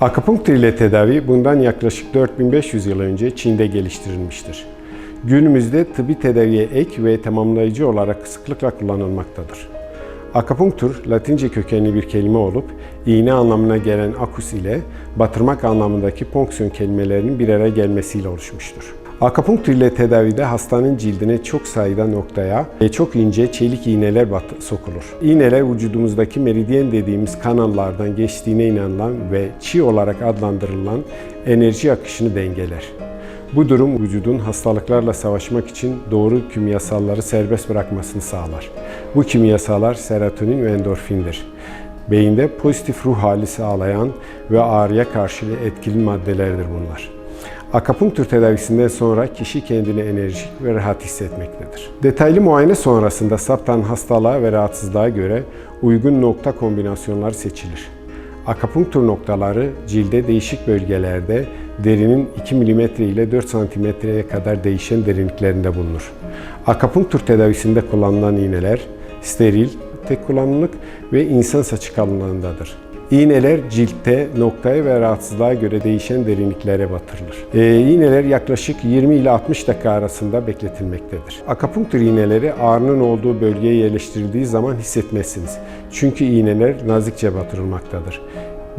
Akupunktur ile tedavi bundan yaklaşık 4500 yıl önce Çin'de geliştirilmiştir. Günümüzde tıbbi tedaviye ek ve tamamlayıcı olarak sıklıkla kullanılmaktadır. Akupunktur, Latince kökenli bir kelime olup, iğne anlamına gelen akus ile batırmak anlamındaki ponksiyon kelimelerinin bir araya gelmesiyle oluşmuştur. Akupunktur ile tedavide hastanın cildine çok sayıda noktaya ve çok ince çelik iğneler sokulur. İğneler vücudumuzdaki meridyen dediğimiz kanallardan geçtiğine inanılan ve çi olarak adlandırılan enerji akışını dengeler. Bu durum vücudun hastalıklarla savaşmak için doğru kimyasalları serbest bırakmasını sağlar. Bu kimyasallar serotonin ve endorfindir. Beyinde pozitif ruh hali sağlayan ve ağrıya karşı etkili maddelerdir bunlar. Akupunktur tedavisinden sonra kişi kendini enerjik ve rahat hissetmektedir. Detaylı muayene sonrasında saptan hastalığa ve rahatsızlığa göre uygun nokta kombinasyonları seçilir. Akupunktur noktaları cilde değişik bölgelerde derinin 2 mm ile 4 cm'ye kadar değişen derinliklerinde bulunur. Akupunktur tedavisinde kullanılan iğneler steril, tek kullanımlık ve insan saçı kalınlığındadır. İğneler ciltte noktaya ve rahatsızlığa göre değişen derinliklere batırılır. Ee, iğneler yaklaşık 20 ile 60 dakika arasında bekletilmektedir. Akupunktur iğneleri ağrının olduğu bölgeye yerleştirildiği zaman hissetmezsiniz. Çünkü iğneler nazikçe batırılmaktadır.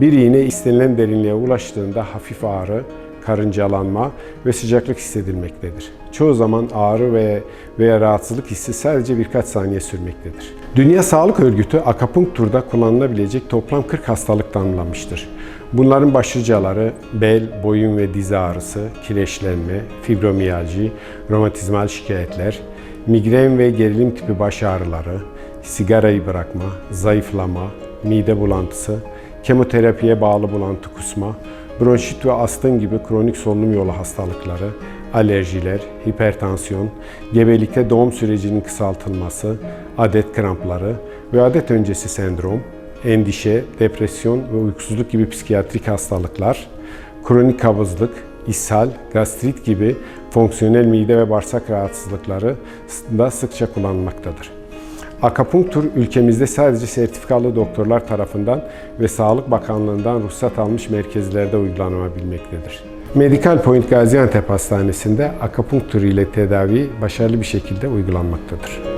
Bir iğne istenilen derinliğe ulaştığında hafif ağrı, karıncalanma ve sıcaklık hissedilmektedir. Çoğu zaman ağrı ve veya rahatsızlık hissi sadece birkaç saniye sürmektedir. Dünya Sağlık Örgütü akupunkturda kullanılabilecek toplam 40 hastalık tanımlamıştır. Bunların başlıcaları bel, boyun ve diz ağrısı, kireçlenme, fibromiyalji, romatizmal şikayetler, migren ve gerilim tipi baş ağrıları, sigarayı bırakma, zayıflama, mide bulantısı, kemoterapiye bağlı bulantı kusma, bronşit ve astım gibi kronik solunum yolu hastalıkları, alerjiler, hipertansiyon, gebelikte doğum sürecinin kısaltılması, adet krampları ve adet öncesi sendrom, endişe, depresyon ve uykusuzluk gibi psikiyatrik hastalıklar, kronik kabızlık, ishal, gastrit gibi fonksiyonel mide ve bağırsak rahatsızlıkları da sıkça kullanılmaktadır. Akupunktur ülkemizde sadece sertifikalı doktorlar tarafından ve Sağlık Bakanlığı'ndan ruhsat almış merkezlerde uygulanabilmektedir. Medical Point Gaziantep Hastanesi'nde akupunktur ile tedavi başarılı bir şekilde uygulanmaktadır.